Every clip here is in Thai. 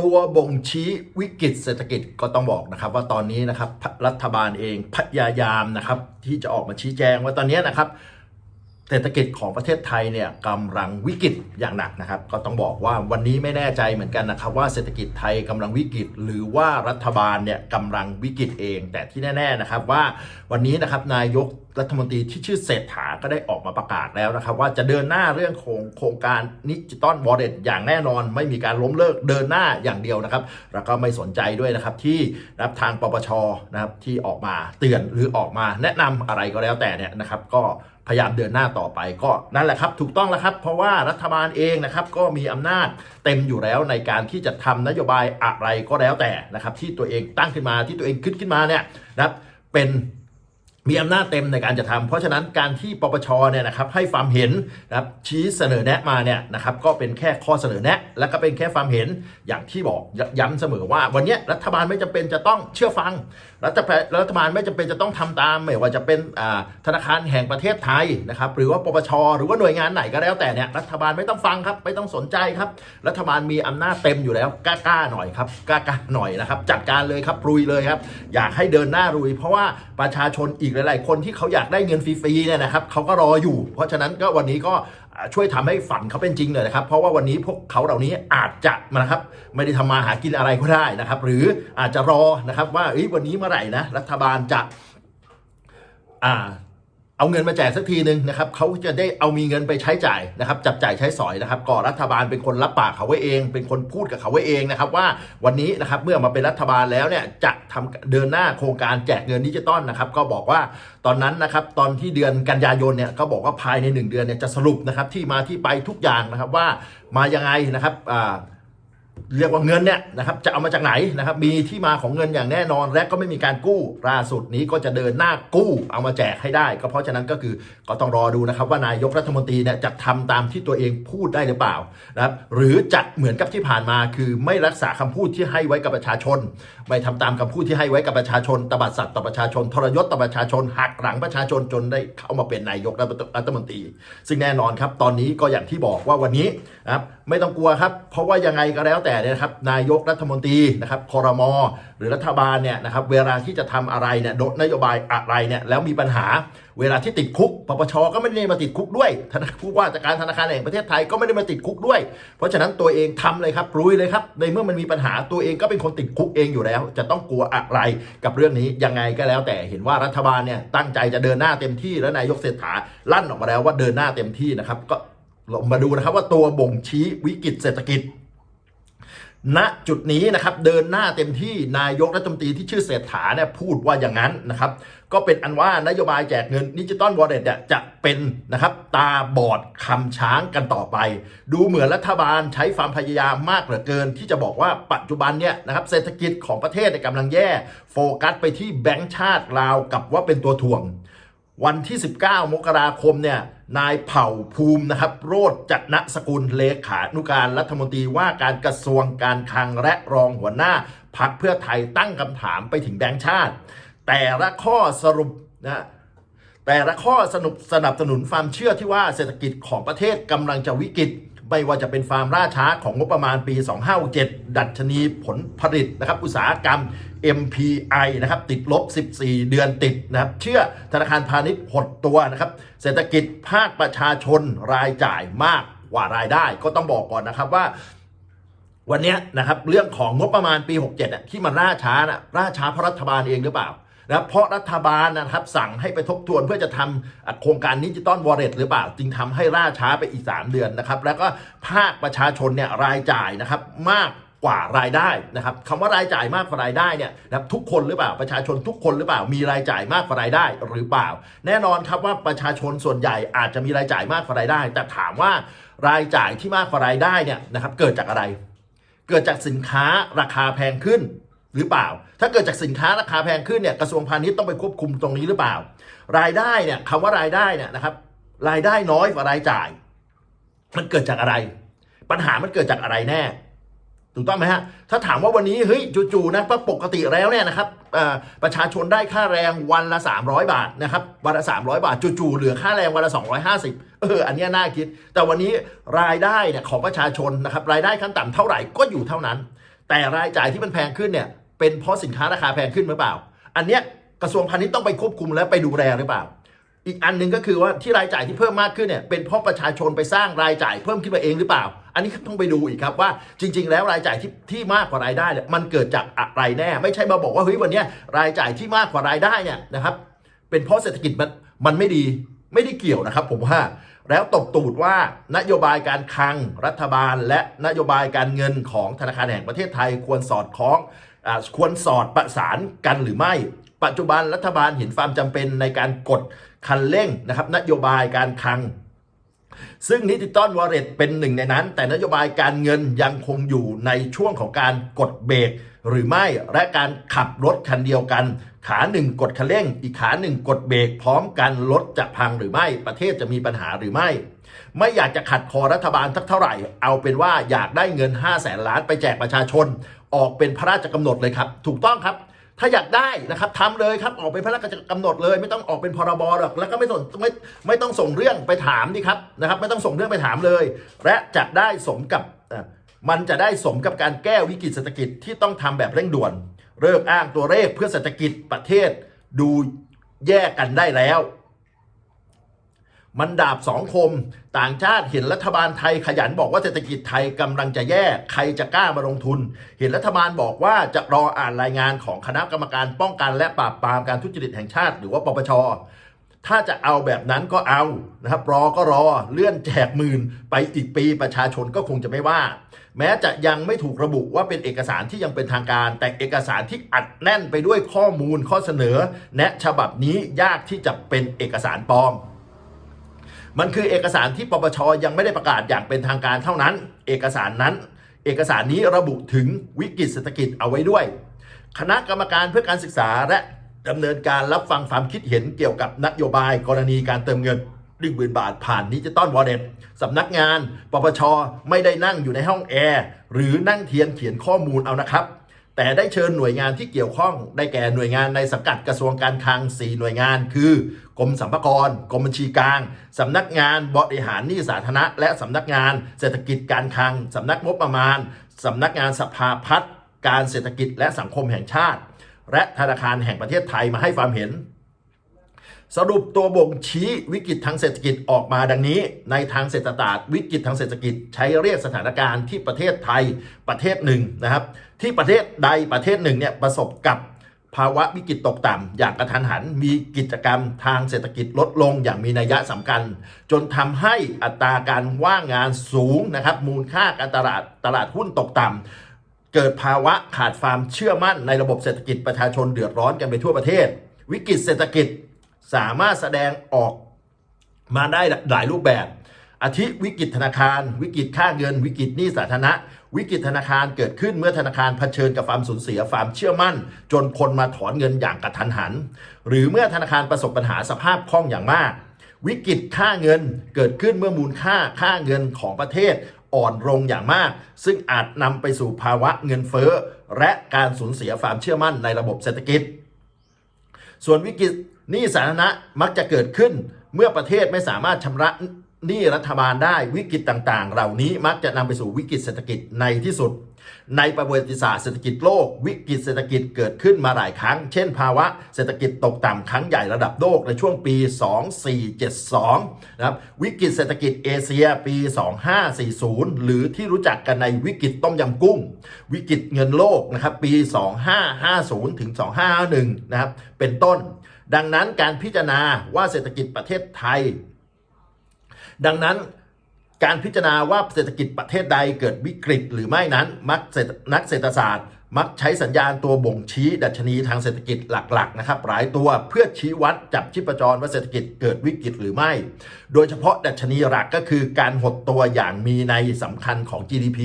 ตัวบ่งชี้วิกฤตเศรษฐกิจก็ต้องบอกนะครับว่าตอนนี้นะครับรัฐบาลเองพยายามนะครับที่จะออกมาชี้แจงว่าตอนนี้นะครับเศรษฐกิจของประเทศไทยเนี่ยกำลังวิกฤตอย่างหนักนะครับ ก็ต้องบอกว่าวันนี้ไม่แน่ใจเหมือนกันนะครับว่าเศรษฐกิจไทยกำลังวิกฤต หรือว่ารัฐบาลเนี่ยกำลังวิกฤตเอง แต่ที่แน่ ๆนะครับว่าวันนี้นะครับนายก รัฐมนตรีที่ชื่อเศรษฐาก็ได้ออกมาประกาศแล้วนะครับ ว่าจะเดินหน้าเรื่องโครงโครงการนิจิตอลวอลเล็ตอย่างแน่นอน ไม่มีการล้มเลิกเดินหน้าอย่างเดียวนะครับ แล้วก็ไม่สนใจด้วยนะครับที่รับทางปปชนะครับที่ออกมาเตือนหรือออกมาแนะนำอะไรก็แล้วแต่เนี่ยนะครับ ก็พยายามเดินหน้าต่อไปก็นั่นแหละครับถูกต้องแล้วครับ เพราะว่ารัฐบาลเองนะครับก็มีอำนาจเต็มอยู่แล้วในการที่จะทำนโยบายอะไรก็แล้วแต่นะครับ ที่ตัวเองตั้งขึ้นมาที่ตัวเองคิดขึ้นมาเนี่ยนะครับเป็น มีอำนาจเต็มในการจะทำเพราะฉะนั้นการที่ปปชเนี่ยนะครับให้ความเห็นนะครับชี้เสนอแนะมาเนี่ยนะครับก็เป็นแค่ข้อเสนอแนะ และก็เป็นแค่ความเห็นอย่างที่บอกยย้ำเสมอว่า วันนี้รัฐบาลไม่จำเป็นจะต้องเชื่อฟัง รัฐบาลรัฐบาลไม่จำเป็นจะต้องทำตามไม่ว่าจะเป็นอ่าธนาคารแห่งประเทศไทยนะครับหรือว่าปปชหรือว่าหน่วยงานไหนก็แล้วแต่เนี่ยรัฐบาลไม่ต้องฟังครับไม่ต้องสนใจครับ รัฐบาลมีอำนาจเต็มอยู่แล้วกล้าๆหน่อยครับกล้าๆหน่อยนะครับจัดการเลยครับรุยเลยครับอยากให้เดินหน้ารุย เพราะว่าประชาชนอีกหลาย ๆ คนที่เขาอยากได้เงินฟรีๆเนี่ยนะครับเขาก็รออยู่ เพราะฉะนั้นก็วันนี้ก็ช่วยทำให้ฝันเขาเป็นจริงเลยนะครับ เพราะว่าวันนี้พวกเขาเหล่านี้อาจจะนะครับไม่ได้ทำมาหากินอะไรก็ได้นะครับ หรืออาจจะรอนะครับว่าวันนี้เมื่อไหร่นะรัฐบาลจะอ่า เอาเงินมาแจกสักทีหนึ่งนะครับเขาจะได้เอามีเงินไปใช้จ่ายนะครับ จับจ่ายใช้สอยนะครับก่อรัฐบาลเป็นคนรับปากเขาไว้เอง เป็นคนพูดกับเขาไว้เองนะครับ ว่าวันนี้นะครับเมื่อมาเป็นรัฐบาลแล้วเนี่ยจะทำเดินหน้าโครงการแจกเงินดิจิตอลนะครับ ก็บอกว่าตอนนั้นนะครับตอนที่เดือนกันยายนเนี่ยก็บอกว่าภายใน 1 เดือนเนี่ยจะสรุปนะครับที่มาที่ไปทุกอย่างนะครับว่ามายังไงนะครับอ่า เรียกว่าเงินเนี่ยนะครับจะเอามาจากไหนนะครับมีที่มาของเงินอย่างแน่นอน และก็ไม่มีการกู้ล่าสุดนี้ก็จะเดินหน้ากู้เอามาแจกให้ได้ ก็เพราะฉะนั้นก็คือก็ต้องรอดูนะครับว่านายกรัฐมนตรีเนี่ยจะทำตามที่ตัวเองพูดได้หรือเปล่านะครับหรือจะเหมือนกับที่ผ่านมาคือไม่รักษาคำพูดที่ให้ไว้กับประชาชน ไม่ทำตามคำพูดที่ให้ไว้กับประชาชนตบัดสัตว์ต่อประชาชน ทรยศต่อประชาชนหักหลังประชาชนจนได้เข้ามาเป็นนายกรัฐมนตรี ซึ่งแน่นอนครับตอนนี้ก็อย่างที่บอกว่าวันนี้นะครับไม่ต้องกลัวครับเพราะว่ายังไงก็แล้วแต่เนี่ยนะครับนายกรัฐมนตรีนะครับคอรมอหรือรัฐบาลเนี่ยนะครับเวลาที่จะทำอะไรเนี่ยโดนโยบายอะไรเนี่ยแล้วมีปัญหาเวลาที่ติดคุกปปชก็ไม่ได้มาติดคุกด้วยธนาผู้ว่าจากการธนาคารแห่งประเทศไทยก็ไม่ได้มาติดคุกด้วย เพราะฉะนั้นตัวเองทำเลยครับรุยเลยครับในเมื่อมันมีปัญหาตัวเองก็เป็นคนติดคุกเองอยู่แล้ว จะต้องกลัวอะไรกับเรื่องนี้ยังไงก็แล้วแต่เห็นว่ารัฐบาลเนี่ยตั้งใจจะเดินหน้าเต็มที่แล้วนายกเศรษฐาลั่นออกมาแล้วว่าเดินหน้าเต็มที่นะครับก็มาดูนะครับว่าตัวบ่งชี้วิกฤตเศรษฐกิจ ณจุดนี้นะครับเดินหน้าเต็มที่นายกรัฐมนตรีที่ชื่อเศรษฐาเนี่ยพูดว่าอย่างนั้นนะครับก็เป็นอันว่านโยบายแจกเงินดิจิตอลวอลเล็ตจะเป็นนะครับตาบอดคำช้างกันต่อไป ดูเหมือนรัฐบาลใช้ความพยายามมากเหลือเกิน ที่จะบอกว่าปัจจุบันเนี่ยนะครับเศรษฐกิจของประเทศเนี่ยกำลังแย่ โฟกัสไปที่แบงก์ชาติลาวกับว่าเป็นตัวถ่วง วันที่ 19 มกราคมเนี่ยนายเผ่าภูมินะครับ โรจจันสกุลเลขานุการรัฐมนตรีว่าการกระทรวงการคลังและรองหัวหน้าพักเพื่อไทยตั้งคำถามไปถึงแบงค์ชาติ แต่ละข้อสรุปนะแต่ละข้อสนุบสนับสนุนความเชื่อที่ว่าเศรษฐกิจของประเทศกำลังจะวิกฤตไม่ว่าจะเป็นความล่าช้าของงบประมาณปี 2567 ดัชนีผลผลิตนะครับ อุตสาหกรรม MPI นะครับติดลบ 14 เดือนติดนะครับเชื่อธนาคารพาณิชย์หดตัวนะครับเศรษฐกิจภาคประชาชนรายจ่ายมากกว่ารายได้ก็ต้องบอกก่อนนะครับว่าวันนี้นะครับเรื่องของงบประมาณปี 67อะที่มันล่าช้าน่ะล่าช้าเพราะรัฐบาลเองหรือเปล่านะเพราะรัฐบาลนะครับสั่งให้ไปทบทวนเพื่อจะทำอะโครงการดิจิตอลวอลเล็ตหรือเปล่า จึงทำให้ล่าช้าไปอีก 3 เดือนนะครับ แล้วก็ภาคประชาชนเนี่ยรายจ่ายนะครับมาก กว่ารายได้นะครับคำว่ารายจ่ายมากกว่ารายได้เนี่ยนะครับทุกคนหรือเปล่าประชาชนทุกคนหรือเปล่ามีรายจ่ายมากกว่ารายได้หรือเปล่า แน่นอนครับว่าประชาชนส่วนใหญ่อาจจะมีรายจ่ายมากกว่ารายได้ แต่ถามว่ารายจ่ายที่มากกว่ารายได้เนี่ยนะครับเกิดจากอะไร เกิดจากสินค้าราคาแพงขึ้นหรือเปล่า ถ้าเกิดจากสินค้าราคาแพงขึ้นเนี่ยกระทรวงพาณิชย์ต้องไปควบคุมตรงนี้หรือเปล่า รายได้เนี่ยคำว่ารายได้เนี่ยนะครับรายได้น้อยกว่ารายจ่าย มันเกิดจากอะไร ปัญหามันเกิดจากอะไรแน่ ถูกต้องไหมฮะ ถ้าถามว่าวันนี้เฮ้ยจู่ๆนะเพราปกติแล้วเนี่ยนะครับประชาชนได้ค่าแรงวันละ 300 บาทนะครับวันละ 300 บาทจู่ๆเหลือค่าแรงวันละ 250 เอออันนี้น่าคิด แต่วันนี้รายได้เนี่ยของประชาชนนะครับรายได้ขั้นต่ำเท่าไหร่ก็อยู่เท่านั้น แต่รายจ่ายที่มันแพงขึ้นเนี่ยเป็นเพราะสินค้าราคาแพงขึ้นหรือเปล่า อันเนี้ยกระทรวงพาณิชย์ต้องไปควบคุมและไปดูแลหรือเปล่า อีกอันหนึ่งก็คือว่าที่รายจ่ายที่เพิ่มมากขึ้นเนี่ยเป็นเพราะประชาชนไปสร้างรายจ่ายเพิ่มขึ้นมาเองหรือเปล่า นนี้ต้องไปดูอีกครับว่าจริง ๆ แล้วรายจ่ายที่ที่มากกว่ารายได้เนี่ยมันเกิดจากอะไรแน่ ไม่ใช่มาบอกว่าเฮ้ยวันนี้รายจ่ายที่มากกว่ารายได้เนี่ยนะครับ เป็นเพราะเศรษฐกิจมันมันไม่ดีไม่ได้เกี่ยวนะครับ ผมว่าแล้วตบตูดว่านโยบายการคลังรัฐบาล และนโยบายการเงินของธนาคารแห่งประเทศไทยควรสอดคล้องอควรสอดประสานกันหรือไม่ ปัจจุบันรัฐบาลเห็นความจำเป็นในการกดคันเร่งนะครับ นโยบายการคลัง ซึ่งนิติตอนวอลเล็ตเป็นหนึ่งในนั้น แต่นโยบายการเงินยังคงอยู่ในช่วงของการกดเบรกหรือไม่และการขับรถคันเดียวกัน ขาหนึ่งกดคันเร่ง อีกขาหนึ่งกดเบรกพร้อมกันรถจะพังหรือไม่ประเทศจะมีปัญหาหรือไม่ ไม่อยากจะขัดคอรัฐบาลสักเท่าไหร่ เอาเป็นว่าอยากได้เงิน 5 0 0แสนล้านไปแจกประชาชน ออกเป็นพระราชกำหนดเลยครับ ถูกต้องครับ ถ้าอยากได้นะครับทำเลยครับออกเป็นพระราชกำหนดเลย ไม่ต้องออกเป็นพรบหรอกแล้วก็ไม่สนไม่ไม่ต้องส่งเรื่องไปถามดิครับนะครับ ไม่ต้องส่งเรื่องไปถามเลย และจะได้สมกับมันจะได้สมกับการแก้วิกฤตเศรษฐกิจที่ต้องทำแบบเร่งด่วนเลิกอ้างตัวเลขเพื่อเศรษฐกิจประเทศดูแยกกันได้แล้ว มันดาบสองคม ต่างชาติเห็นรัฐบาลไทยขยันบอกว่าเศรษฐกิจไทยกำลังจะแย่ใครจะกล้ามาลงทุน เห็นรัฐบาลบอกว่าจะรออ่านรายงานของคณะกรรมการป้องกันและปราบปรามการทุจริตแห่งชาติ หรือว่าปปชถ้าจะเอาแบบนั้นก็เอานะครับรอก็รอเลื่อนแจกหมื่นไปอีกปีประชาชนก็คงจะไม่ว่า แม้จะยังไม่ถูกระบุว่าเป็นเอกสารที่ยังเป็นทางการ แต่เอกสารที่อัดแน่นไปด้วยข้อมูลข้อเสนอ แนะฉบับนี้ยากที่จะเป็นเอกสารปลอม มันคือเอกสารที่ปปชยังไม่ได้ประกาศอย่างเป็นทางการเท่านั้น เอกสารนั้น เอกสารนี้ระบุถึงวิกฤตเศรษฐกิจเอาไว้ด้วย คณะกรรมการเพื่อการศึกษาและดำเนินการรับฟังความคิดเห็นเกี่ยวกับนโยบายกรณีการเติมเงินหนึ่งหมื่นบาทผ่านดิจิตอลวอลเล็ตสำนักงาน ปปช ไม่ได้นั่งอยู่ในห้องแอร์ หรือนั่งเทียนเขียนข้อมูลเอานะครับ แต่ได้เชิญหน่วยงานที่เกี่ยวข้องได้แก่หน่วยงานในสังกัดกระทรวงการคลัง4หน่วยงาน คือกรมสรรพากรกรมบัญชีกลางสำนักงานบริหารหนี้สาธารณะ และสำนักงานเศรษฐกิจการคลังสำนักงบประมาณสำนักงานสภาพัฒน์การเศรษฐกิจและสังคมแห่งชาติ และธนาคารแห่งประเทศไทยมาให้ความเห็น สรุปตัวบ่งชี้วิกฤตทางเศรษฐกิจออกมาดังนี้ ในทางเศรษฐศาสตร์วิกฤตทางเศรษฐกิจใช้เรียกสถานการณ์ที่ประเทศไทยประเทศหนึ่งนะครับ ที่ประเทศใดประเทศหนึ่งเนี่ยประสบกับภาวะวิกฤตตกต่ำอย่างกระทันหัน มีกิจกรรมทางเศรษฐกิจลดลงอย่างมีนัยสำคัญ จนทำให้อัตราการว่างงานสูงนะครับ มูลค่าการตลาดตลาดหุ้นตกต่ำเกิดภาวะขาดความเชื่อมั่นในระบบเศรษฐกิจประชาชนเดือดร้อนกันไปทั่วประเทศ วิกฤตเศรษฐกิจ สามารถแสดงออกมาได้หลายรูปแบบ อาทิวิกฤตธนาคาร วิกฤตค่าเงิน วิกฤตหนี้สาธารณะ วิกฤตธนาคารเกิดขึ้นเมื่อธนาคารเผชิญกับความสูญเสียความเชื่อมั่น จนคนมาถอนเงินอย่างกระทันหัน หรือเมื่อธนาคารประสบปัญหาสภาพคล่องอย่างมาก วิกฤตค่าเงินเกิดขึ้นเมื่อมูลค่าค่าเงินของประเทศอ่อนลงอย่างมาก ซึ่งอาจนำไปสู่ภาวะเงินเฟ้อ และการสูญเสียความเชื่อมั่นในระบบเศรษฐกิจ ส่วนวิกฤต หนี้สาธารณะมักจะเกิดขึ้น เมื่อประเทศไม่สามารถชำระหนี้รัฐบาลได้วิกฤตต่างๆ เหล่านี้มักจะนำไปสู่วิกฤตเศรษฐกิจในที่สุด ในประวัติศาสตร์เศรษฐกิจโลก วิกฤตเศรษฐกิจเกิดขึ้นมาหลายครั้ง เช่น ภาวะเศรษฐกิจตกต่ำครั้งใหญ่ระดับโลกในช่วงปี 2472 นะครับวิกฤตเศรษฐกิจเอเชียปี 2540 หรือที่รู้จักกันในวิกฤตต้มยำกุ้ง วิกฤตเงินโลกนะครับปี 2550 ถึง 2551 นะครับเป็นต้น ดังนั้นการพิจารณาว่าเศรษฐกิจประเทศไทย ดังนั้นการพิจารณาว่าเศรษฐกิจประเทศใดเกิดวิกฤตหรือไม่นั้น มักนักเศรษฐศาสตร์ มักใช้สัญญาณตัวบ่งชี้ ดัชนีทางเศรษฐกิจหลักๆนะครับหลายตัวเพื่อชี้วัดจับชีพจรว่าเศรษฐกิจเกิดวิกฤตหรือไม่ โดยเฉพาะดัชนีหลักก็คือการหดตัวอย่างมีในยสำคัญของ GDP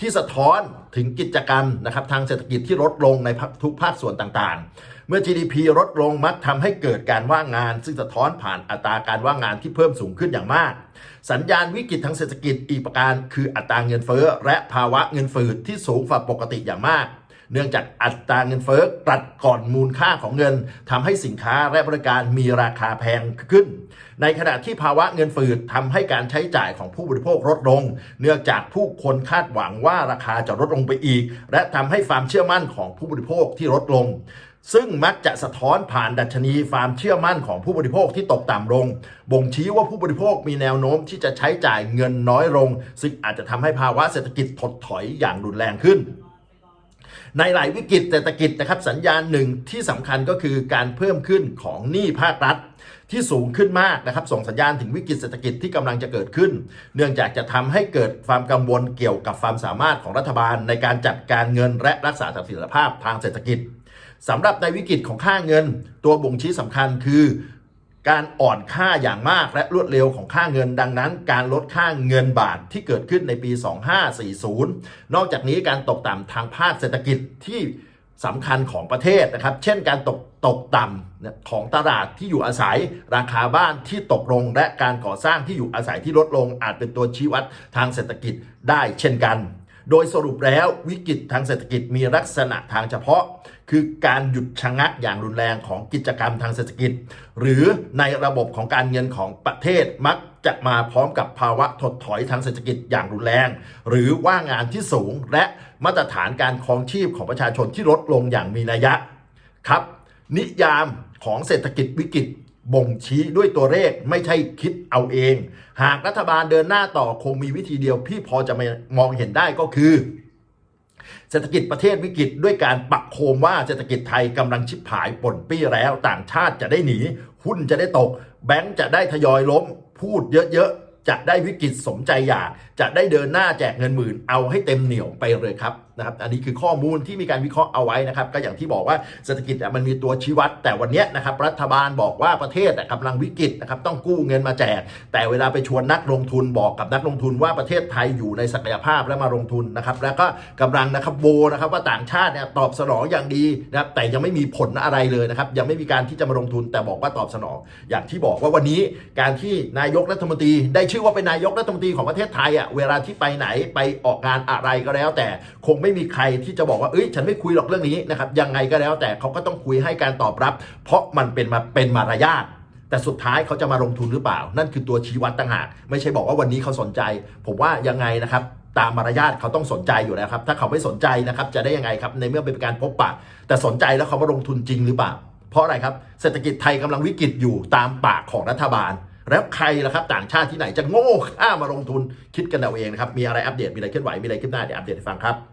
ที่สะท้อนถึงกิจกรรมนะครับทางเศรษฐกิจที่ลดลงในทุกภาคส่วนต่างๆ เมื่อ GDP ลดลงมักทำให้เกิดการว่างงาน ซึ่งสะท้อนผ่านอัตราการว่างงานที่เพิ่มสูงขึ้นอย่างมาก สัญญาณวิกฤตทางเศรษฐกิจอีกประการ คืออัตราเงินเฟ้อและภาวะเงินฝืดที่สูงกว่าปกติอย่างมาก เนื่องจากอัตราเงินเฟ้อตัดก่อนมูลค่าของเงินทำให้สินค้าและบริการมีราคาแพงขึ้น ในขณะที่ภาวะเงินฝืดทำให้การใช้จ่ายของผู้บริโภคลดลง เนื่องจากผู้คนคาดหวังว่าราคาจะลดลงไปอีก และทำให้ความเชื่อมั่นของผู้บริโภคที่ลดลงซึ่งมักจะสะท้อนผ่านดัชนีความเชื่อมั่นของผู้บริโภคที่ตกต่ำลง บ่งชี้ว่าผู้บริโภคมีแนวโน้มที่จะใช้จ่ายเงินน้อยลง ซึ่งอาจจะทำให้ภาวะเศรษฐกิจถดถอยอย่างรุนแรงขึ้น ในหลายวิกฤตเศรษฐกิจนะครับสัญญาณหนึ่งที่สำคัญก็คือการเพิ่มขึ้นของหนี้ภาครัฐ ที่สูงขึ้นมากนะครับ ส่งสัญญาณถึงวิกฤตเศรษฐกิจที่กำลังจะเกิดขึ้น เนื่องจากจะทำให้เกิดความกังวลเกี่ยวกับความสามารถของรัฐบาล ในการจัดการเงินและรักษาเสถียรภาพทางเศรษฐกิจสำหรับในวิกฤตของค่าเงิน ตัวบ่งชี้สำคัญคือ การอ่อนค่าอย่างมากและรวดเร็วของค่าเงินดังนั้น การลดค่าเงินบาทที่เกิดขึ้นในปี 2540 นอกจากนี้การตกต่ำทางภาคเศรษฐกิจที่สำคัญของประเทศนะครับ เช่นการตกตกต่ำของตลาดที่อยู่อาศัย ราคาบ้านที่ตกลง และการก่อสร้างที่อยู่อาศัยที่ลดลงอาจเป็นตัวชี้วัดทางเศรษฐกิจได้เช่นกัน โดยสรุปแล้ววิกฤตทางเศรษฐกิจมีลักษณะทางเฉพาะ คือการหยุดชะงักอย่างรุนแรงของกิจกรรมทางเศรษฐกิจ หรือในระบบของการเงินของประเทศมักจะมาพร้อมกับภาวะถดถอยทางเศรษฐกิจอย่างรุนแรง หรือว่างานที่สูงและมาตรฐานการครองชีพของประชาชนที่ลดลงอย่างมีนัยยะครับ นิยามของเศรษฐกิจวิกฤต บ่งชี้ด้วยตัวเลขไม่ใช่คิดเอาเอง หากรัฐบาลเดินหน้าต่อคงมีวิธีเดียวที่พอจะมองเห็นได้ก็คือ เศรษฐกิจประเทศวิกฤตด้วยการปักโคมว่าเศรษฐกิจไทยกำลังชิบหายป่นปี้แล้ว ต่างชาติจะได้หนี หุ้นจะได้ตก แบงก์จะได้ทยอยล้ม พูดเยอะๆจะได้วิกฤตสมใจอยากจะได้เดินหน้าแจกเงินหมื่นเอาให้เต็มเหนียวไปเลยครับ นะครับอันนี้คือข้อมูลที่มีการวิเคราะห์เอาไว้นะครับ ก็อย่างที่บอกว่าเศรษฐกิจมันมีตัวชี้วัด แต่วันนี้นะครับรัฐบาลบอกว่าประเทศกำลังวิกฤตนะครับต้องกู้เงินมาแจก แต่เวลาไปชวนนักลงทุนบอกกับนักลงทุนว่าประเทศไทยอยู่ในศักยภาพและมาลงทุนนะครับ แล้วก็กำลังนะครับโบนะครับว่าต่างชาติเนี่ยตอบสนองอย่างดีนะครับแต่ยังไม่มีผลอะไรเลยนะครับยังไม่มีการที่จะมาลงทุน แต่บอกว่าตอบสนอง อย่างที่บอกว่าวันนี้การที่นายกรัฐมนตรีได้ชื่อว่าเป็นนายกรัฐมนตรีของประเทศไทยอะเวลาที่ไปไหนไปออกงานอะไรก็แล้ว แต่คงไม่ไม่มีใครที่จะบอกว่าเอ้ยฉันไม่คุยหรอกเรื่องนี้นะครับยังไงก็แล้วแต่เขาก็ต้องคุยให้การตอบรับ เพราะมันเป็นมาเป็นมารยาทแต่สุดท้ายเขาจะมาลงทุนหรือเปล่า นั่นคือตัวชี้วัดต่างหาก ไม่ใช่บอกว่าวันนี้เขาสนใจ ผมว่ายังไงนะครับ ตามมารยาทเขาต้องสนใจอยู่แล้วครับ ถ้าเขาไม่สนใจนะครับ จะได้ยังไงครับในเมื่อเป็นการพบปะ แต่สนใจแล้วเขามาลงทุนจริงหรือเปล่า เพราะอะไรครับ เศรษฐกิจไทยกำลังวิกฤตอยู่ตามปากของรัฐบาล แล้วใครล่ะครับ ต่างชาติที่ไหนจะโง่ข้ามาลงทุนคิดกันเอาเองนะครับมีอะไรอัปเดตมีอะไรเคลื่อนไหวมีอะไรขึ้นหน้าเดี๋ยวอัปเดตให้ฟังครับ